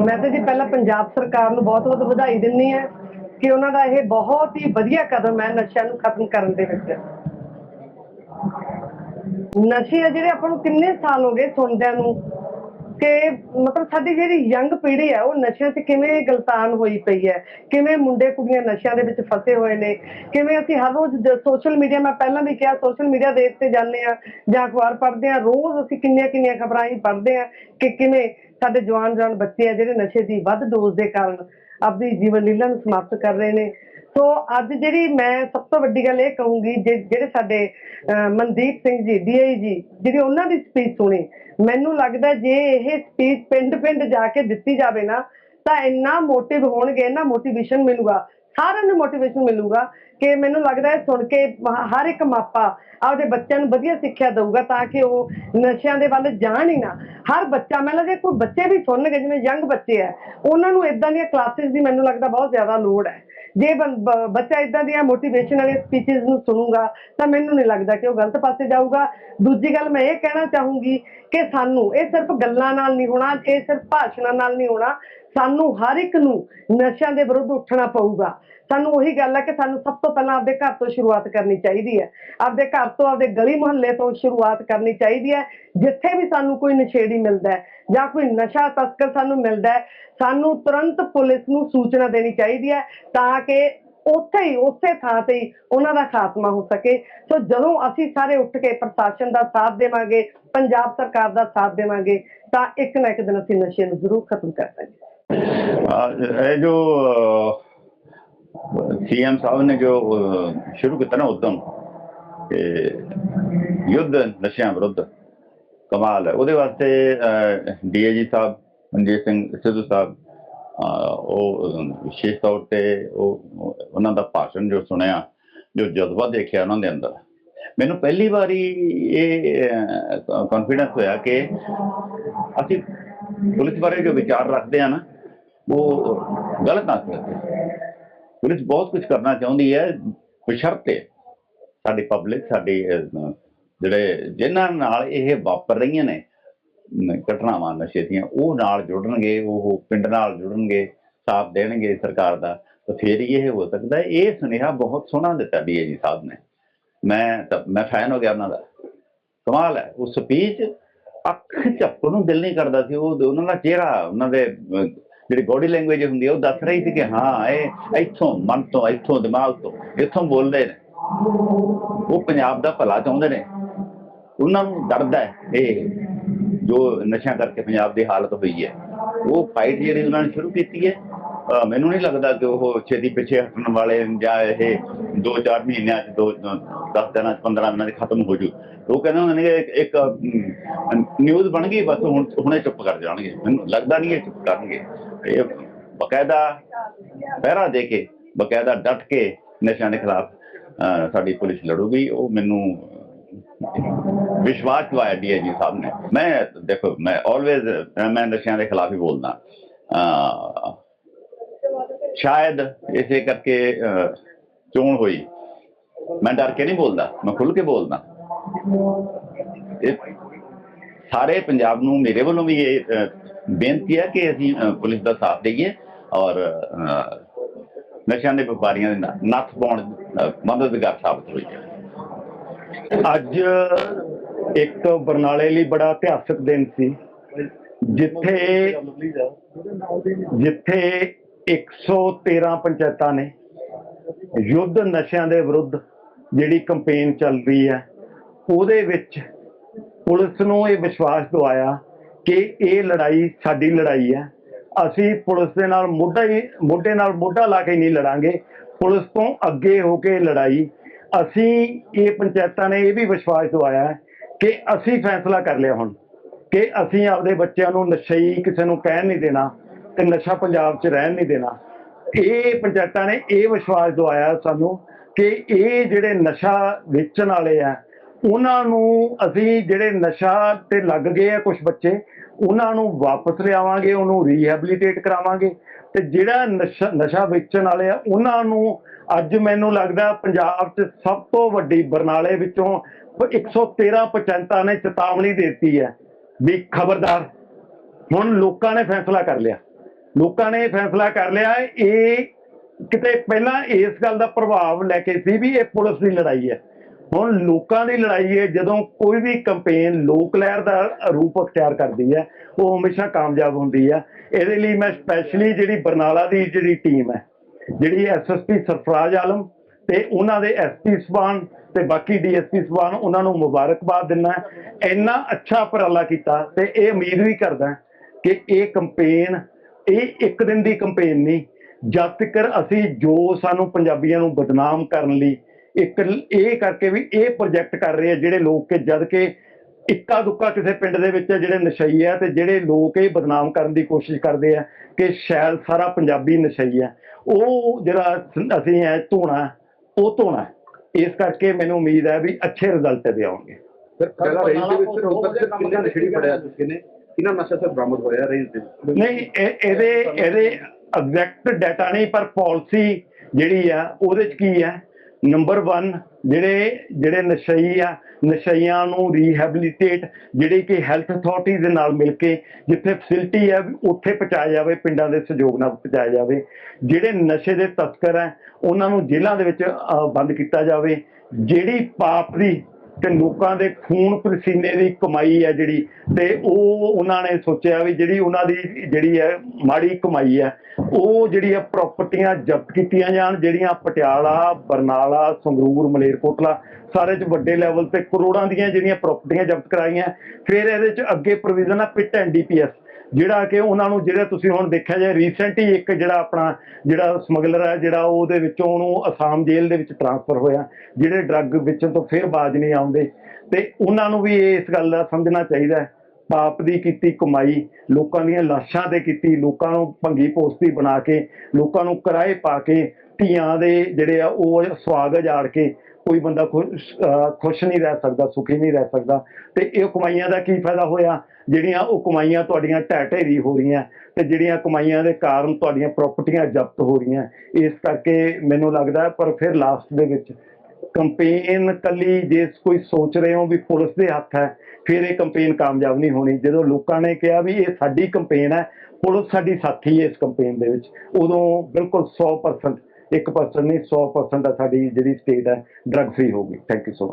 ਮੈਂ ਤਾਂ ਜੀ ਪਹਿਲਾਂ ਪੰਜਾਬ ਸਰਕਾਰ ਨੂੰ ਬਹੁਤ ਬਹੁਤ ਵਧਾਈ ਦਿੰਦੀ ਹਾਂ ਕਿ ਉਹਨਾਂ ਦਾ ਇਹ ਬਹੁਤ ਹੀ ਵਧੀਆ ਕਦਮ ਹੈ ਨਸ਼ਿਆਂ ਨੂੰ ਖਤਮ ਕਰਨ ਦੇ ਵਿੱਚ। ਨਸ਼ੇ ਆ ਜਿਹੜੇ ਆਪਾਂ ਨੂੰ ਕਿੰਨੇ ਸਾਲ ਹੋ ਗਏ ਸੁਣਦਿਆਂ ਨੂੰ ਕਿ ਮਤਲਬ ਸਾਡੀ ਜਿਹੜੀ ਯੰਗ ਪੀੜ੍ਹੀ ਹੈ ਉਹ ਨਸ਼ਿਆਂ 'ਚ ਕਿਵੇਂ ਗਲਤਾਨ ਹੋਈ ਪਈ ਹੈ? ਕਿਵੇਂ ਮੁੰਡੇ ਕੁੜੀਆਂ ਨਸ਼ਿਆਂ ਦੇ ਵਿੱਚ ਫਸੇ ਹੋਏ ਨੇ? ਕਿਵੇਂ ਅਸੀਂ ਹਰ ਰੋਜ਼ ਸੋਸ਼ਲ ਮੀਡੀਆ ਮੈਂ ਪਹਿਲਾਂ ਵੀ ਕਿਹਾ ਸੋਸ਼ਲ ਮੀਡੀਆ ਦੇ ਉੱਤੇ ਜਾਂਦੇ ਆ ਜਾਂ ਅਖਬਾਰ ਪੜ੍ਹਦੇ ਆ ਰੋਜ਼ ਅਸੀਂ ਕਿੰਨੀਆਂ ਕਿੰਨੀਆਂ ਖਬਰਾਂ ਹੀ ਪੜ੍ਹਦੇ ਆ ਕਿ ਕਿਵੇਂ ਸਾਡੇ ਜਵਾਨ ਜਵਾਨ ਬੱਚੇ ਆ ਜਿਹੜੇ ਨਸ਼ੇ ਦੀ ਵੱਧ ਡੋਜ਼ ਦੇ ਕਾਰਨ ਆਪਣੀ ਜੀਵਨ ਲੀਲਾ ਨੂੰ ਸਮਾਪਤ ਕਰ ਰਹੇ ਨੇ। ਸੋ ਅੱਜ ਜਿਹੜੀ ਮੈਂ ਸਭ ਤੋਂ ਵੱਡੀ ਗੱਲ ਇਹ ਕਹੂੰਗੀ ਜੇ- ਜਿਹੜੇ ਸਾਡੇ ਅਹ, ਮਨਦੀਪ ਸਿੰਘ ਜੀ ਡੀਆਈ ਜੀ ਜਿਹੜੀ ਉਹਨਾਂ ਦੀ ਸਪੀਚ ਸੁਣੀ ਮੈਨੂੰ ਲੱਗਦਾ ਜੇ ਇਹ ਸਪੀਚ ਪਿੰਡ-ਪਿੰਡ ਜਾ ਕੇ ਦਿੱਤੀ ਜਾਵੇ ਨਾ ਤਾਂ ਇੰਨਾ ਮੋਟਿਵ ਹੋਣਗੇ ਇੰਨਾ ਮੋਟੀਵੇਸ਼ਨ ਮਿਲੂਗਾ ਸਾਰਿਆਂ ਨੂੰ ਮੋਟੀਵੇਸ਼ਨ ਮਿਲੂਗਾ ਕਿ ਮੈਨੂੰ ਲੱਗਦਾ ਹੈ ਸੁਣ ਕੇ ਹਰ ਇੱਕ ਮਾਪਾ ਆਪਦੇ ਬੱਚਿਆਂ ਨੂੰ ਵਧੀਆ ਸਿੱਖਿਆ ਦਊਗਾ ਤਾਂ ਕਿ ਉਹ ਨਸ਼ਿਆਂ ਦੇ ਵੱਲ ਜਾਣ ਹੀ ਨਾ। ਹਰ ਬੱਚਾ ਮੈਨੂੰ ਲੱਗਦਾ ਕੋਈ ਬੱਚੇ ਵੀ ਸੁਣਨਗੇ, ਜਿਵੇਂ ਯੰਗ ਬੱਚੇ ਆ, ਉਹਨਾਂ ਨੂੰ ਇਦਾਂ ਦੀਆਂ ਕਲਾਸਿਸ ਦੀ ਮੈਨੂੰ ਲੱਗਦਾ ਬਹੁਤ ਜ਼ਿਆਦਾ ਲੋੜ ਹੈ। ਜੇ ਬੱਚਾ ਇਦਾਂ ਦੀਆਂ ਮੋਟੀਵੇਸ਼ਨ ਵਾਲੇ ਸਪੀਚਸ ਨੂੰ ਸੁਣੂਗਾ, ਤਾਂ ਮੈਨੂੰ ਨਹੀਂ ਲੱਗਦਾ ਕਿ ਉਹ ਗਲਤ ਪਾਸੇ ਜਾਊਗਾ। ਦੂਜੀ ਗੱਲ ਮੈਂ ਇਹ ਕਹਿਣਾ ਚਾਹੂੰਗੀ ਕਿ ਸਾਨੂੰ, ਇਹ ਸਿਰਫ ਗੱਲਾਂ ਨਾਲ ਨਹੀਂ ਹੋਣਾ, ਇਹ ਸਿਰਫ ਭਾਸ਼ਣਾਂ ਨਾਲ ਨਹੀਂ ਹੋਣਾ, ਸਾਨੂੰ ਹਰ ਇੱਕ ਨੂੰ ਨਸ਼ਿਆਂ ਦੇ ਵਿਰੁੱਧ ਉੱਠਣਾ ਪਊਗਾ। ਸਾਨੂੰ ਉਹੀ ਗੱਲ ਹੈ ਕਿ ਸਾਨੂੰ ਸਭ ਤੋਂ ਪਹਿਲਾਂ ਆਪਦੇ ਘਰ ਤੋਂ ਸ਼ੁਰੂਆਤ ਕਰਨੀ ਚਾਹੀਦੀ ਹੈ। ਆਪਦੇ ਘਰ ਤੋਂ ਆਪਦੇ ਗਲੀ ਮੁਹੱਲੇ ਤੋਂ ਸ਼ੁਰੂਆਤ ਕਰਨੀ ਚਾਹੀਦੀ ਹੈ, ਜਿੱਥੇ ਵੀ ਸਾਨੂੰ ਕੋਈ ਨਸ਼ੇੜੀ ਮਿਲਦਾ ਹੈ ਜਾਂ ਕੋਈ ਨਸ਼ਾ ਤਸਕਰ ਸਾਨੂੰ ਮਿਲਦਾ ਹੈ, ਸਾਨੂੰ ਤੁਰੰਤ ਪੁਲਿਸ ਨੂੰ ਸੂਚਨਾ ਦੇਣੀ ਚਾਹੀਦੀ ਹੈ ਤਾਂ ਕਿ ਉੱਥੇ ਹੀ, ਉਸੇ ਥਾਂ ਤੇ ਹੀ ਉਹਨਾਂ ਦਾ ਖਾਤਮਾ ਹੋ ਸਕੇ। ਸੋ ਜਦੋਂ ਅਸੀਂ ਸਾਰੇ ਉੱਠ ਕੇ ਪ੍ਰਸ਼ਾਸਨ ਦਾ ਸਾਥ ਦੇਵਾਂਗੇ, ਪੰਜਾਬ ਸਰਕਾਰ ਦਾ ਸਾਥ ਦੇਵਾਂਗੇ, ਤਾਂ ਇੱਕ ਨਾ ਇੱਕ ਦਿਨ ਅਸੀਂ ਨਸ਼ੇ ਨੂੰ ਜ਼ਰੂਰ ਖਤਮ ਕਰ ਸਕਾਂਗੇ ਇਹ ਜੋ ਸੀਐਮ ਸਾਹਿਬ ਨੇ ਜੋ ਅ, ਸ਼ੁਰੂ ਕੀਤਾ ਨਾ ਉਦਮ ਕਿ ਯੁੱਧ ਨਸ਼ਿਆਂ ਵਿਰੁੱਧ ਕਮਾਲ ਹੈ ਉਹਦੇ ਵਾਸਤੇ ਡੀਏਜੀ ਸਾਹਿਬ ਮਨਜੀਤ ਸਿੰਘ ਸਿੱਧੂ ਸਾਹਿਬ ਉਹ ਵਿਸ਼ੇਸ਼ ਤੌਰ ਤੇ ਉਹ ਉਹਨਾਂ ਦਾ ਭਾਸ਼ਣ ਜੋ ਸੁਣਿਆ ਜੋ ਜਜ਼ਬਾ ਦੇਖਿਆ ਉਹਨਾਂ ਦੇ ਅੰਦਰ ਮੈਨੂੰ ਪਹਿਲੀ ਵਾਰੀ ਇਹ ਕੌਨਫੀਡੈਂਸ ਹੋਇਆ ਕਿ ਅਸੀਂ ਪੁਲਿਸ ਬਾਰੇ ਜੋ ਵਿਚਾਰ ਰੱਖਦੇ ਆ ਨਾ ਉਹ ਗਲਤ ਨਾ ਕਰਦੇ ਪੁਲਿਸ ਬਹੁਤ ਕੁਝ ਕਰਨਾ ਚਾਹੁੰਦੀ ਹੈ, ਬਸ਼ਰਤੇ ਸਾਡੀ ਪਬਲਿਕ ਸਾਡੀ ਜਿਹੜੇ ਜਿਨ੍ਹਾਂ ਨਾਲ ਇਹ ਵਾਪਰ ਰਹੀਆਂ ਨੇ ਘਟਨਾਵਾਂ, ਨਸ਼ੇ ਦੀਆਂ, ਉਹ ਨਾਲ ਜੁੜਨਗੇ, ਉਹ ਪਿੰਡ ਨਾਲ ਜੁੜਨਗੇ, ਸਾਥ ਦੇਣਗੇ ਸਰਕਾਰ ਦਾ। ਤਾਂ ਫੇਰ ਇਹ ਹੋ ਸਕਦਾ ਇਹ ਸੁਨੇਹਾ ਬਹੁਤ ਸੋਹਣਾ ਦਿੱਤਾ ਡੀਏਜੀ ਸਾਹਿਬ ਨੇ। ਮੈਂ ਤਾਂ, ਮੈਂ ਫੈਨ ਹੋ ਗਿਆ ਉਹਨਾਂ ਦਾ। ਕਮਾਲ ਹੈ। ਉਹ ਸਪੀਚ ਅੱਖ ਝਪਕਣ ਨੂੰ ਦਿਲ ਨਹੀਂ ਕਰਦਾ ਸੀ। ਉਹ, ਉਹਨਾਂ ਦਾ ਚਿਹਰਾ, ਉਹਨਾਂ ਦੇ ਜਿਹੜੀ ਬੋਡੀ ਲੈਂਗੁਏਜ ਹੁੰਦੀ ਹੈ ਉਹ ਦੱਸ ਰਹੀ ਸੀ ਕਿ ਹਾਂ, ਇਹ ਇੱਥੋਂ ਮਨ ਤੋਂ, ਇੱਥੋਂ ਦਿਮਾਗ ਤੋਂ, ਇੱਥੋਂ ਬੋਲਦੇ ਨੇ। ਉਹ ਪੰਜਾਬ ਦਾ ਭਲਾ ਚਾਹੁੰਦੇ ਨੇ। ਉਹਨਾਂ ਨੂੰ ਡਰਦਾ ਹੈ ਇਹ, ਜੋ ਨਸ਼ਾ ਕਰਕੇ ਪੰਜਾਬ ਦੀ ਹਾਲਤ ਹੋਈ ਹੈ। ਉਹ ਫਾਈਟ ਜਿਹੜੀ ਉਹਨਾਂ ਨੇ ਸ਼ੁਰੂ ਕੀਤੀ ਹੈ ਮੈਨੂੰ ਨਹੀਂ ਲੱਗਦਾ ਕਿ ਉਹ ਛੇਤੀ ਪਿੱਛੇ ਹਟਣ ਵਾਲੇ ਜਾਂ ਇਹ 2-4 ਮਹੀਨਿਆਂ ਚ 2 10 ਦਿਨਾਂ ਚ 15 ਦਿਨਾਂ ਚ ਖਤਮ ਹੋ ਜੂ। ਉਹ ਕਹਿੰਦੇ ਹੁੰਦੇ ਨੇ ਇੱਕ- ਇੱਕ ਨਿਊਜ਼ ਬਣ ਗਈ, ਬਸ ਹੁਣ, ਹੁਣੇ ਚੁੱਪ ਕਰ ਜਾਣਗੇ। ਮੈਨੂੰ ਲੱਗਦਾ ਨਹੀਂ ਇਹ ਚੁੱਪ ਕਰਨਗੇ। ਇਹ ਬਕਾਇਦਾ ਪਹਿਰਾ ਦੇ ਕੇ, ਬਕਾਇਦਾ ਡਟ ਕੇ ਨਸ਼ਿਆਂ ਦੇ ਖਿਲਾਫ ਸਾਡੀ ਪੁਲਿਸ ਲੜੂਗੀ। ਉਹ ਮੈਨੂੰ ਵਿਸ਼ਵਾਸ ਦਵਾਇਆ ਡੀਆਈਜੀ ਸਾਹਿਬ ਨੇ। ਮੈਂ ਦੇਖੋ, ਮੈਂ ਆਲਵੇਜ਼ ਮੈਂ ਨਸ਼ਿਆਂ ਦੇ ਖਿਲਾਫ ਹੀ ਬੋਲਦਾ। ਸ਼ਾਇਦ ਇਸੇ ਕਰਕੇ ਚੋਣ ਹੋਈ। ਮੈਂ ਡਰ ਕੇ ਨਹੀਂ ਬੋਲਦਾ, ਮੈਂ ਖੁੱਲ ਕੇ ਬੋਲਦਾ। ਸਾਰੇ ਪੰਜਾਬ ਨੂੰ, ਮੇਰੇ ਵੱਲੋਂ ਵੀ ਇਹ ਬੇਨਤੀ ਹੈ ਕਿ ਅਸੀਂ ਪੁਲਿਸ ਦਾ ਸਾਥ ਦੇਈਏ ਔਰ ਨਸ਼ਿਆਂ ਦੇ ਵਪਾਰੀਆਂ ਦੇ ਨੱਥ ਪਾਉਣ ਮਦਦਗਾਰ ਸਾਬਤ ਹੋਈਏ। ਅੱਜ ਇੱਕ ਬਰਨਾਲੇ ਲਈ ਬੜਾ ਇਤਿਹਾਸਕ ਦਿਨ ਸੀ। ਜਿੱਥੇ ਜਿੱਥੇ 113 ਪੰਚਾਇਤਾਂ ਨੇ, ਯੁੱਧ ਨਸ਼ਿਆਂ ਦੇ ਵਿਰੁੱਧ ਜਿਹੜੀ ਕੈਂਪੇਨ ਚੱਲ ਰਹੀ ਹੈ, ਉਹਦੇ ਵਿੱਚ ਪੁਲਿਸ ਨੂੰ ਇਹ ਵਿਸ਼ਵਾਸ ਦਵਾਇਆ ਕਿ ਇਹ ਲੜਾਈ ਸਾਡੀ ਲੜਾਈ ਹੈ। ਅਸੀਂ ਪੁਲਿਸ ਦੇ ਨਾਲ ਮੋਢਾ ਹੀ, ਮੋਢੇ ਨਾਲ ਮੋਢਾ ਲਾ ਕੇ ਨਹੀਂ ਲੜਾਂਗੇ। ਪੁਲਿਸ ਤੋਂ ਅੱਗੇ ਹੋ ਕੇ ਲੜਾਈ। ਅਸੀਂ ਇਹ ਪੰਚਾਇਤਾਂ ਨੇ ਇਹ ਵੀ ਵਿਸ਼ਵਾਸ ਦਵਾਇਆ ਹੈ ਕਿ ਅਸੀਂ ਫੈਸਲਾ ਕਰ ਲਿਆ ਹੁਣ। ਕਿ ਅਸੀਂ ਆਪਦੇ ਬੱਚਿਆਂ ਨੂੰ ਨਸ਼ਈ ਕਿਸੇ ਨੂੰ ਕਹਿਣ ਨਹੀਂ ਦੇਣਾ ਤੇ ਨਸ਼ਾ ਪੰਜਾਬ 'ਚ ਰਹਿਣ ਨਹੀਂ ਦੇਣਾ। ਇਹ ਪੰਚਾਇਤਾਂ ਨੇ ਇਹ ਵਿਸ਼ਵਾਸ ਦਵਾਇਆ ਸਾਨੂੰ ਕਿ ਇਹ ਜਿਹੜੇ ਨਸ਼ਾ ਵੇਚਣ ਵਾਲੇ ਆ ਉਹਨਾਂ ਨੂੰ ਅਸੀਂ ਜਿਹੜੇ ਨਸ਼ਾ ਤੇ ਲੱਗ ਗਏ ਆ ਕੁਝ ਬੱਚੇ, ਉਹਨਾਂ ਨੂੰ ਵਾਪਸ ਲਿਆਵਾਂਗੇ, ਉਹਨੂੰ ਰੀਹੈਬਿਲਿਟੇਟ ਕਰਾਵਾਂਗੇ। ਤੇ ਜਿਹੜਾ ਨਸ਼ਾ ਨਸ਼ਾ ਵੇਚਣ ਵਾਲੇ ਆ, ਉਹਨਾਂ ਨੂੰ ਅੱਜ ਮੈਨੂੰ ਲੱਗਦਾ ਪੰਜਾਬ 'ਚ ਸਭ ਤੋਂ ਵੱਡੀ ਬਰਨਾਲੇ ਵਿੱਚੋਂ 113 ਪੰਚਾਇਤਾਂ ਨੇ ਚੇਤਾਵਨੀ ਦੇ ਦਿੱਤੀ ਹੈ ਵੀ ਖਬਰਦਾਰ, ਹੁਣ ਲੋਕਾਂ ਨੇ ਫੈਸਲਾ ਕਰ ਲਿਆ। ਲੋਕਾਂ ਨੇ ਫੈਸਲਾ ਕਰ ਲਿਆ ਇਹ ਕਿਤੇ ਪਹਿਲਾਂ ਇਸ ਗੱਲ ਦਾ ਪ੍ਰਭਾਵ ਲੈ ਕੇ ਸੀ ਵੀ ਇਹ ਪੁਲਿਸ ਦੀ ਲੜਾਈ ਹੈ। ਹੁਣ ਲੋਕਾਂ ਦੀ ਲੜਾਈ ਹੈ, ਜਦੋਂ ਕੋਈ ਵੀ ਕੰਪੇਨ ਲੋਕ ਲਹਿਰ ਦਾ ਰੂਪ ਅਖਤਿਆਰ ਕਰਦੀ ਹੈ, ਉਹ ਹਮੇਸ਼ਾ ਕਾਮਯਾਬ ਹੁੰਦੀ ਹੈ। ਇਹਦੇ ਲਈ ਮੈਂ ਸਪੈਸ਼ਲੀ ਜਿਹੜੀ ਬਰਨਾਲਾ ਦੀ ਜਿਹੜੀ ਟੀਮ ਹੈ, ਜਿਹੜੀ ਐਸਐਸਪੀ ਸਰਫਰਾਜ਼ ਆਲਮ ਤੇ ਉਹਨਾਂ ਦੇ ਐਸਪੀ ਸਬਾਨ ਤੇ ਬਾਕੀ ਡੀਐਸਪੀ ਸਬਾਨ ਉਹਨਾਂ ਨੂੰ ਮੁਬਾਰਕਬਾਦ ਦਿੰਦਾ ਇੰਨਾ ਅੱਛਾ ਉਪਰਾਲਾ ਕੀਤਾ ਤੇ ਇਹ ਉਮੀਦ ਵੀ ਕਰਦਾ ਕਿ ਇਹ ਕੰਪੇਨ ਇਹ ਇੱਕ ਦਿਨ ਦੀ ਕੰਪੇਨ ਨਹੀਂ, ਜਦ ਤੱਕ ਅਸੀਂ ਜੋ ਸਾਨੂੰ ਪੰਜਾਬੀਆਂ ਨੂੰ ਬਦਨਾਮ ਕਰਨ ਲਈ ਇੱਕ ਇਹ ਕਰਕੇ ਵੀ ਇਹ ਪ੍ਰੋਜੈਕਟ ਕਰ ਰਹੇ ਆ ਜਿਹੜੇ ਲੋਕ ਕਿ ਜਦ ਕਿ ਇੱਕਾ ਦੁੱਕਾ ਕਿਸੇ ਪਿੰਡ ਦੇ ਵਿੱਚ ਜਿਹੜੇ ਨਸ਼ਈ ਆ ਤੇ ਜਿਹੜੇ ਲੋਕ ਇਹ ਬਦਨਾਮ ਕਰਨ ਦੀ ਕੋਸ਼ਿਸ਼ ਕਰਦੇ ਆ ਕਿ ਸ਼ਾਇਦ ਸਾਰਾ ਪੰਜਾਬੀ ਨਸ਼ਈ ਆ। ਉਹ ਜਿਹੜਾ ਸ- ਅਸੀਂ ਐ ਧੋਣਾ ਉਹ ਧੋਣਾ। ਇਸ ਕਰਕੇ ਮੈਨੂੰ ਉਮੀਦ ਹੈ ਵੀ ਅੱਛੇ ਰਿਜ਼ਲਟ ਇਹਦੇ ਆਉਣਗੇ। ਸਰ ਪਹਿਲਾ ਰੇਂਜ ਦੇ ਵਿੱਚ ਹੁਣ ਤੱਕ ਕਿੰਨੇ ਨਸ਼ੇੜੀ ਫੜਿਆ ਚੁੱਕੇ ਨੇ ਕਿੰਨਾ ਨਸ਼ਾ ਸਰ ਬਰਾਮਦ ਹੋਇਆ ਰੇਂਜ ਦੇ ਵਿੱਚ? ਨਹੀਂ ਇਹ- ਇਹਦੇ ਇਹਦੇ ਐਗਜ਼ੈਕਟ ਡਾਟਾ ਨਹੀਂ ਪਰ ਪਾਲਿਸੀ ਜਿਹੜੀ ਆ ਉਹਦੇ ਚ ਕੀ ਹੈ ਨੰਬਰ 1 ਜਿਹੜੇ ਜਿਹੜੇ ਨਸ਼ਈ ਆ, ਨਸ਼ਈਆਂ ਨੂੰ ਰੀਹੈਬਿਲਿਟੇਟ ਜਿਹੜੀ ਕਿ ਹੈਲਥ ਅਥਾਰਟੀ ਦੇ ਨਾਲ ਮਿਲ ਕੇ ਜਿੱਥੇ ਫੈਸਿਲਿਟੀ ਹੈ ਉੱਥੇ ਪਹੁੰਚਾਇਆ ਜਾਵੇ, ਪਿੰਡਾਂ ਦੇ ਸਹਿਯੋਗ ਨਾਲ ਪਹੁੰਚਾਇਆ ਜਾਵੇ। ਜਿਹੜੇ ਨਸ਼ੇ ਦੇ ਤਸਕਰ ਹੈ ਉਹਨਾਂ ਨੂੰ ਜੇਲ੍ਹਾਂ ਦੇ ਵਿੱਚ ਬੰਦ ਕੀਤਾ ਜਾਵੇ। ਜਿਹੜੀ ਪਾਪ ਦੀ ਤੇ ਲੋਕਾਂ ਦੇ ਖੂਨ ਪਸੀਨੇ ਦੀ ਕਮਾਈ ਹੈ ਜਿਹੜੀ, ਤੇ ਉਹ ਉਹਨਾਂ ਨੇ ਸੋਚਿਆ ਵੀ ਜਿਹੜੀ ਉਹਨਾਂ ਦੀ ਜਿਹੜੀ ਹੈ ਮਾੜੀ ਕਮਾਈ ਹੈ, ਉਹ ਜਿਹੜੀ ਹੈ ਪ੍ਰਾਪਰਟੀਆਂ ਜ਼ਬਤ ਕੀਤੀਆਂ ਜਾਣ, ਜਿਹੜੀਆਂ ਪਟਿਆਲਾ, ਬਰਨਾਲਾ, ਸੰਗਰੂਰ, ਮਲੇਰਕੋਟਲਾ, ਸਾਰੇ ਚ ਵੱਡੇ ਲੈਵਲ ਤੇ ਕਰੋੜਾਂ ਦੀਆਂ ਜਿਹੜੀਆਂ ਪ੍ਰਾਪਰਟੀਆਂ ਜ਼ਬਤ ਕਰਾਈਆਂ, ਫਿਰ ਇਹਦੇ ਚ ਅੱਗੇ ਪ੍ਰੋਵੀਜ਼ਨ ਆ ਪਿਟ ਐਂਡ ਡੀਪੀਐਸ ਜਿਹੜਾ ਕਿ ਉਹਨਾਂ ਨੂੰ ਜਿਹੜਾ ਤੁਸੀਂ ਹੁਣ ਦੇਖਿਆ ਜਾਏ ਰੀਸੈਂਟ ਹੀ ਇੱਕ ਜਿਹੜਾ ਆਪਣਾ ਜਿਹੜਾ ਸਮਗਲਰ ਹੈ, ਜਿਹੜਾ ਉਹਦੇ ਵਿੱਚੋਂ ਉਹਨੂੰ ਅਸਾਮ ਜੇਲ੍ਹ ਦੇ ਵਿੱਚ ਟਰਾਂਸਫਰ ਹੋਇਆ, ਜਿਹੜੇ ਡਰੱਗ ਵਿੱਚੋਂ ਤੋਂ ਫਿਰ ਬਾਜ ਨਹੀਂ ਆਉਂਦੇ। ਤੇ ਉਹਨਾਂ ਨੂੰ ਵੀ ਇਸ ਗੱਲ ਦਾ ਸਮਝਣਾ ਚਾਹੀਦਾ ਹੈ। ਪਾਪ ਦੀ ਕੀਤੀ ਕਮਾਈ, ਲੋਕਾਂ ਦੀਆਂ ਲਾਸ਼ਾਂ ਤੇ ਕੀਤੀ, ਲੋਕਾਂ ਨੂੰ ਭੰਗੀ ਪੋਸਤੀ ਬਣਾ ਕੇ, ਲੋਕਾਂ ਨੂੰ ਕਿਰਾਏ ਪਾ ਕੇ, ਧੀਆਂ ਦੇ ਜਿਹੜੇ ਆ ਉਹ ਸੁਆਗ ਉਜਾੜ ਕੇ ਕੋਈ ਬੰਦਾ ਖੁਸ਼ ਖੁਸ਼ ਨਹੀਂ ਰਹਿ ਸਕਦਾ, ਸੁਖੀ ਨਹੀਂ ਰਹਿ ਸਕਦਾ। ਤੇ ਇਹ ਕਮਾਈਆਂ ਦਾ ਕੀ ਫਾਇਦਾ ਹੋਇਆ? ਜਿਹੜੀਆਂ ਉਹ ਕਮਾਈਆਂ ਤੁਹਾਡੀਆਂ ਢਹਿ ਢੇਰੀ ਹੋ ਰਹੀਆਂ, ਤੇ ਜਿਹੜੀਆਂ ਕਮਾਈਆਂ ਦੇ ਕਾਰਨ ਤੁਹਾਡੀਆਂ ਪ੍ਰਾਪਰਟੀਆਂ ਜ਼ਬਤ ਹੋ ਰਹੀਆਂ। ਇਸ ਕਰਕੇ ਮੈਨੂੰ ਲੱਗਦਾ ਪਰ ਫਿਰ ਲਾਸਟ ਦੇ ਵਿੱਚ ਕੰਪੇਨ ਕੱਲੀ ਜੇ ਕੋਈ ਸੋਚ ਰਹੇ ਹੋ ਵੀ ਪੁਲਿਸ ਦੇ ਹੱਥ ਹੈ, ਫਿਰ ਇਹ ਕੰਪੇਨ ਕਾਮਯਾਬ ਨਹੀਂ ਹੋਣੀ। ਜਦੋਂ ਲੋਕਾਂ ਨੇ ਕਿਹਾ ਵੀ ਇਹ ਸਾਡੀ ਕੰਪੇਨ ਹੈ, ਪੁਲਿਸ ਸਾਡੀ ਸਾਥੀ ਹੈ ਇਸ ਕੰਪੇਨ ਦੇ ਵਿੱਚ, ਉਦੋਂ ਬਿਲਕੁਲ 100% 1% ਨਹੀਂ 100% ਦਾ ਸਾਡੀ ਜਿਹੜੀ ਸਟੇਟ ਹੈ ਡਰੱਗ ਫ੍ਰੀ ਹੋਊਗੀ ਥੈਂਕ ਯੂ ਸੋ ਮਚ